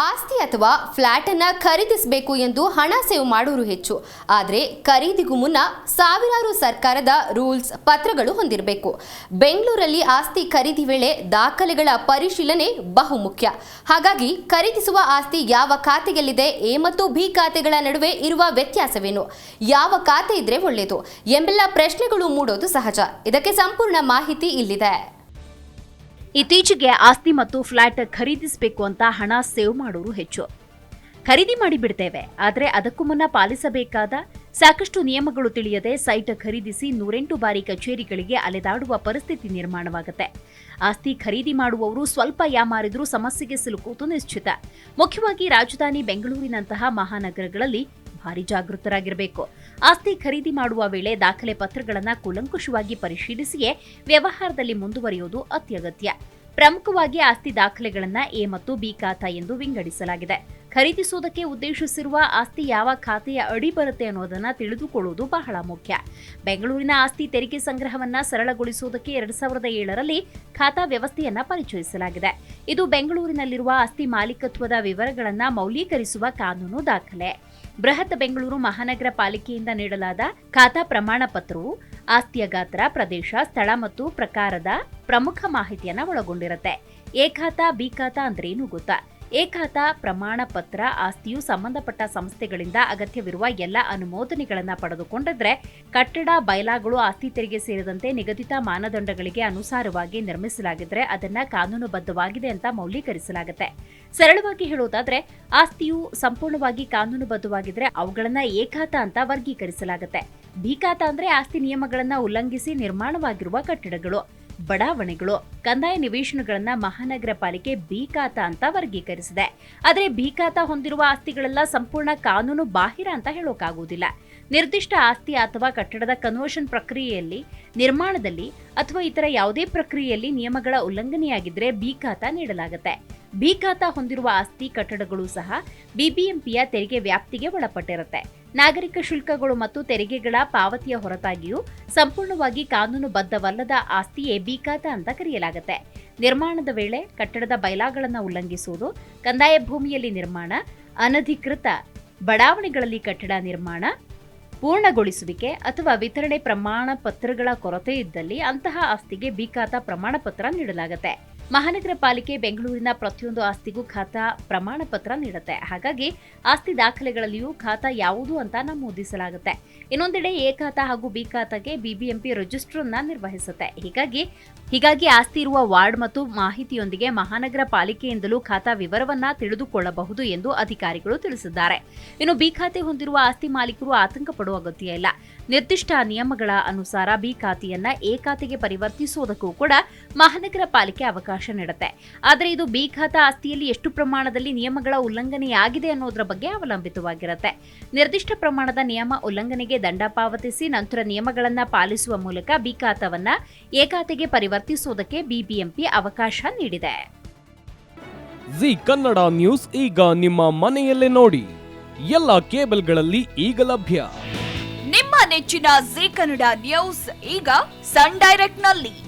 ಆಸ್ತಿ ಅಥವಾ ಫ್ಲಾಟ್ ಅನ್ನ ಖರೀದಿಸಬೇಕು ಎಂದು ಹಣ ಸೇವ್ ಮಾಡೋರು ಹೆಚ್ಚು. ಆದರೆ ಖರೀದಿಗೂ ಮುನ್ನ ಸಾವಿರಾರು ಸರ್ಕಾರದ ರೂಲ್ಸ್, ಪತ್ರಗಳು ಹೊಂದಿರಬೇಕು. ಬೆಂಗಳೂರಲ್ಲಿ ಆಸ್ತಿ ಖರೀದಿ ವೇಳೆ ದಾಖಲೆಗಳ ಪರಿಶೀಲನೆ ಬಹುಮುಖ್ಯ. ಹಾಗಾಗಿ ಖರೀದಿಸುವ ಆಸ್ತಿ ಯಾವ ಖಾತೆಯಲ್ಲಿದೆ, ಎ ಮತ್ತು ಬಿ ಖಾತೆಗಳ ನಡುವೆ ಇರುವ ವ್ಯತ್ಯಾಸವೇನು? ಯಾವ ಖಾತೆ ಇದ್ರೆ ಒಳ್ಳೆಯದು ಎಂಬೆಲ್ಲ ಪ್ರಶ್ನೆಗಳು ಮೂಡೋದು ಸಹಜ. ಇದಕ್ಕೆ ಸಂಪೂರ್ಣ ಮಾಹಿತಿ ಇಲ್ಲಿದೆ. ಇತ್ತೀಚೆಗೆ ಆಸ್ತಿ ಮತ್ತು ಫ್ಲಾಟ್ ಖರೀದಿಸಬೇಕು ಅಂತ ಹಣ ಸೇವ್ ಮಾಡೋರು ಹೆಚ್ಚು. ಖರೀದಿ ಮಾಡಿಬಿಡ್ತೇವೆ, ಆದರೆ ಅದಕ್ಕೂ ಮುನ್ನ ಪಾಲಿಸಬೇಕಾದ ಸಾಕಷ್ಟು ನಿಯಮಗಳು ತಿಳಿಯದೆ ಸೈಟ್ ಖರೀದಿಸಿ ನೂರೆಂಟು ಬಾರಿ ಕಚೇರಿಗಳಿಗೆ ಅಲೆದಾಡುವ ಪರಿಸ್ಥಿತಿ ನಿರ್ಮಾಣವಾಗುತ್ತೆ. ಆಸ್ತಿ ಖರೀದಿ ಮಾಡುವವರು ಸ್ವಲ್ಪ ಯಾಮಾರಿದ್ರೂ ಸಮಸ್ಯೆಗೆ ಸಿಲುಕುವುದು ನಿಶ್ಚಿತ. ಮುಖ್ಯವಾಗಿ ರಾಜಧಾನಿ ಬೆಂಗಳೂರಿನಂತಹ ಮಹಾನಗರಗಳಲ್ಲಿ ಭಾರಿ ಜಾಗೃತರಾಗಿರಬೇಕು. ಆಸ್ತಿ ಖರೀದಿ ಮಾಡುವ ವೇಳೆ ದಾಖಲೆ ಪತ್ರಗಳನ್ನು ಕೂಲಂಕುಷವಾಗಿ ಪರಿಶೀಲಿಸಿಯೇ ವ್ಯವಹಾರದಲ್ಲಿ ಮುಂದುವರಿಯುವುದು ಅತ್ಯಗತ್ಯ. ಪ್ರಮುಖವಾಗಿ ಆಸ್ತಿ ದಾಖಲೆಗಳನ್ನು ಎ ಮತ್ತು ಬಿ ಖಾತಾ ಎಂದು ವಿಂಗಡಿಸಲಾಗಿದೆ. ಖರೀದಿಸುವುದಕ್ಕೆ ಉದ್ದೇಶಿಸಿರುವ ಆಸ್ತಿ ಯಾವ ಖಾತೆಯ ಅಡಿ ಬರುತ್ತೆ ಅನ್ನೋದನ್ನ ತಿಳಿದುಕೊಳ್ಳುವುದು ಬಹಳ ಮುಖ್ಯ. ಬೆಂಗಳೂರಿನ ಆಸ್ತಿ ತೆರಿಗೆ ಸಂಗ್ರಹವನ್ನ ಸರಳಗೊಳಿಸುವುದಕ್ಕೆ ಎರಡ್ ಸಾವಿರದ ಏಳರಲ್ಲಿ ಖಾತಾ ವ್ಯವಸ್ಥೆಯನ್ನ ಪರಿಚಯಿಸಲಾಗಿದೆ. ಇದು ಬೆಂಗಳೂರಿನಲ್ಲಿರುವ ಆಸ್ತಿ ಮಾಲೀಕತ್ವದ ವಿವರಗಳನ್ನ ಮೌಲ್ಯೀಕರಿಸುವ ಕಾನೂನು ದಾಖಲೆ. ಬೃಹತ್ ಬೆಂಗಳೂರು ಮಹಾನಗರ ಪಾಲಿಕೆಯಿಂದ ನೀಡಲಾದ ಖಾತಾ ಪ್ರಮಾಣ ಪತ್ರವು ಆಸ್ತಿಯ ಗಾತ್ರ, ಪ್ರದೇಶ, ಸ್ಥಳ ಮತ್ತು ಪ್ರಕಾರದ ಪ್ರಮುಖ ಮಾಹಿತಿಯನ್ನ ಒಳಗೊಂಡಿರುತ್ತೆ. ಎ ಖಾತಾ, ಬಿ ಖಾತಾ ಅಂದ್ರೇನು ಗೊತ್ತಾ? ಎ ಖಾತಾ ಪ್ರಮಾಣ ಪತ್ರ ಆಸ್ತಿಯು ಸಂಬಂಧಪಟ್ಟ ಸಂಸ್ಥೆಗಳಿಂದ ಅಗತ್ಯವಿರುವ ಎಲ್ಲ ಅನುಮೋದನೆಗಳನ್ನು ಪಡೆದುಕೊಂಡಿದ್ರೆ ಕಟ್ಟಡ, ಬಯಲಾಗಳು, ಆಸ್ತಿ ತೆರಿಗೆ ಸೇರಿದಂತೆ ನಿಗದಿತ ಮಾನದಂಡಗಳಿಗೆ ಅನುಸಾರವಾಗಿ ನಿರ್ಮಿಸಲಾಗಿದ್ರೆ ಅದನ್ನ ಕಾನೂನುಬದ್ಧವಾಗಿದೆ ಅಂತ ಮೌಲ್ಯೀಕರಿಸಲಾಗುತ್ತೆ. ಸರಳವಾಗಿ ಹೇಳೋದಾದ್ರೆ, ಆಸ್ತಿಯು ಸಂಪೂರ್ಣವಾಗಿ ಕಾನೂನುಬದ್ಧವಾಗಿದ್ರೆ ಅವುಗಳನ್ನ ಖಾತಾ ಅಂತ ವರ್ಗೀಕರಿಸಲಾಗುತ್ತೆ. ಖಾತಾ ಅಂದ್ರೆ ಆಸ್ತಿ ನಿಯಮಗಳನ್ನ ಉಲ್ಲಂಘಿಸಿ ನಿರ್ಮಾಣವಾಗಿರುವ ಕಟ್ಟಡಗಳು. ಬಡಾವಣೆಗಳು ಕಂದಾಯ ನಿವೇಶನಗಳನ್ನ ಮಹಾನಗರ ಪಾಲಿಕೆ ಬಿ ಖಾತಾ ಅಂತ ವರ್ಗೀಕರಿಸಿದೆ. ಆದರೆ ಬಿ ಖಾತಾ ಹೊಂದಿರುವ ಆಸ್ತಿಗಳೆಲ್ಲ ಸಂಪೂರ್ಣ ಕಾನೂನು ಬಾಹಿರ ಅಂತ ಹೇಳೋಕ್ಕಾಗುವುದಿಲ್ಲ ನಿರ್ದಿಷ್ಟ ಆಸ್ತಿ ಅಥವಾ ಕಟ್ಟಡದ ಕನ್ವರ್ಷನ್ ಪ್ರಕ್ರಿಯೆಯಲ್ಲಿ, ನಿರ್ಮಾಣದಲ್ಲಿ ಅಥವಾ ಇತರ ಯಾವುದೇ ಪ್ರಕ್ರಿಯೆಯಲ್ಲಿ ನಿಯಮಗಳ ಉಲ್ಲಂಘನೆಯಾಗಿದ್ದರೆ ಬಿ ಖಾತಾ ನೀಡಲಾಗುತ್ತೆ. ಬಿ ಖಾತಾ ಹೊಂದಿರುವ ಆಸ್ತಿ ಕಟ್ಟಡಗಳು ಸಹ ಬಿಬಿಎಂಪಿಯ ತೆರಿಗೆ ವ್ಯಾಪ್ತಿಗೆ ಒಳಪಟ್ಟಿರುತ್ತೆ. ನಾಗರಿಕ ಶುಲ್ಕಗಳು ಮತ್ತು ತೆರಿಗೆಗಳ ಪಾವತಿಯ ಹೊರತಾಗಿಯೂ ಸಂಪೂರ್ಣವಾಗಿ ಕಾನೂನುಬದ್ಧವಲ್ಲದ ಆಸ್ತಿಯೇ ಬಿ ಖಾತಾ ಅಂತ ಕರೆಯಲಾಗುತ್ತೆ. ನಿರ್ಮಾಣದ ವೇಳೆ ಕಟ್ಟಡದ ಬಯಲಾಗಳನ್ನು ಉಲ್ಲಂಘಿಸುವುದು, ಕಂದಾಯ ಭೂಮಿಯಲ್ಲಿ ನಿರ್ಮಾಣ, ಅನಧಿಕೃತ ಬಡಾವಣೆಗಳಲ್ಲಿ ಕಟ್ಟಡ ನಿರ್ಮಾಣ, ಪೂರ್ಣಗೊಳಿಸುವಿಕೆ ಅಥವಾ ವಿತರಣೆ ಪ್ರಮಾಣ ಪತ್ರಗಳ ಕೊರತೆ ಇದ್ದಲ್ಲಿ ಅಂತಹ ಆಸ್ತಿಗೆ ಬಿ ಖಾತಾ ಪ್ರಮಾಣ ಪತ್ರ ನೀಡಲಾಗುತ್ತೆ. ಮಹಾನಗರ ಪಾಲಿಕೆ ಬೆಂಗಳೂರಿನ ಪ್ರತಿಯೊಂದು ಆಸ್ತಿಗೂ ಖಾತಾ ಪ್ರಮಾಣ ಪತ್ರ ನೀಡುತ್ತೆ. ಹಾಗಾಗಿ ಆಸ್ತಿ ದಾಖಲೆಗಳಲ್ಲಿಯೂ ಖಾತಾ ಯಾವುದು ಅಂತ ನಮೂದಿಸಲಾಗುತ್ತೆ. ಇನ್ನೊಂದೆಡೆ ಎ ಖಾತಾ ಹಾಗೂ ಬಿ ಖಾತಾಗೆ ಬಿಬಿಎಂಪಿ ರಿಜಿಸ್ಟರ್ ಅನ್ನ ನಿರ್ವಹಿಸುತ್ತೆ. ಹೀಗಾಗಿ ಹೀಗಾಗಿ ಆಸ್ತಿ ಇರುವ ವಾರ್ಡ್ ಮತ್ತು ಮಾಹಿತಿಯೊಂದಿಗೆ ಮಹಾನಗರ ಪಾಲಿಕೆಯಿಂದಲೂ ಖಾತಾ ವಿವರವನ್ನ ತಿಳಿದುಕೊಳ್ಳಬಹುದು ಎಂದು ಅಧಿಕಾರಿಗಳು ತಿಳಿಸಿದ್ದಾರೆ. ಇನ್ನು ಬಿ ಖಾತೆ ಹೊಂದಿರುವ ಆಸ್ತಿ ಮಾಲೀಕರು ಆತಂಕ ಪಡುವ ಅಗತ್ಯ ಇಲ್ಲ. ನಿರ್ದಿಷ್ಟ ನಿಯಮಗಳ ಅನುಸಾರ ಬಿ ಖಾತೆಯನ್ನ ಎ ಖಾತೆಗೆ ಪರಿವರ್ತಿಸುವುದಕ್ಕೂ ಕೂಡ ಮಹಾನಗರ ಪಾಲಿಕೆ ಅವಕಾಶ ನೀಡುತ್ತೆ ಆದರೆ ಇದು ಬಿ ಖಾತಾ ಆಸ್ತಿಯಲ್ಲಿ ಎಷ್ಟು ಪ್ರಮಾಣದಲ್ಲಿ ನಿಯಮಗಳ ಉಲ್ಲಂಘನೆಯಾಗಿದೆ ಅನ್ನೋದರ ಬಗ್ಗೆ ಅವಲಂಬಿತವಾಗಿರುತ್ತೆ. ನಿರ್ದಿಷ್ಟ ಪ್ರಮಾಣದ ನಿಯಮ ಉಲ್ಲಂಘನೆಗೆ ದಂಡ ಪಾವತಿಸಿ ನಂತರ ನಿಯಮಗಳನ್ನು ಪಾಲಿಸುವ ಮೂಲಕ ಬಿ ಖಾತಾವನ್ನ ಎ ಖಾತೆಗೆ ಪರಿವರ್ತಿಸುವುದಕ್ಕೆ ಬಿಬಿಎಂಪಿ ಅವಕಾಶ ನೀಡಿದೆ. ಜಿ ಕನ್ನಡ ನ್ಯೂಸ್ ಈಗ ನಿಮ್ಮ ಮನೆಯಲ್ಲೇ ನೋಡಿ. ಎಲ್ಲ ಕೇಬಲ್ಗಳಲ್ಲಿ ಈಗ ಲಭ್ಯ. ನಿಮ್ಮ ನೆಚ್ಚಿನ ಜಿ ಕನ್ನಡ ನ್ಯೂಸ್ ಈಗ ಸನ್ ಡೈರೆಕ್ಟ್ನಲ್ಲಿ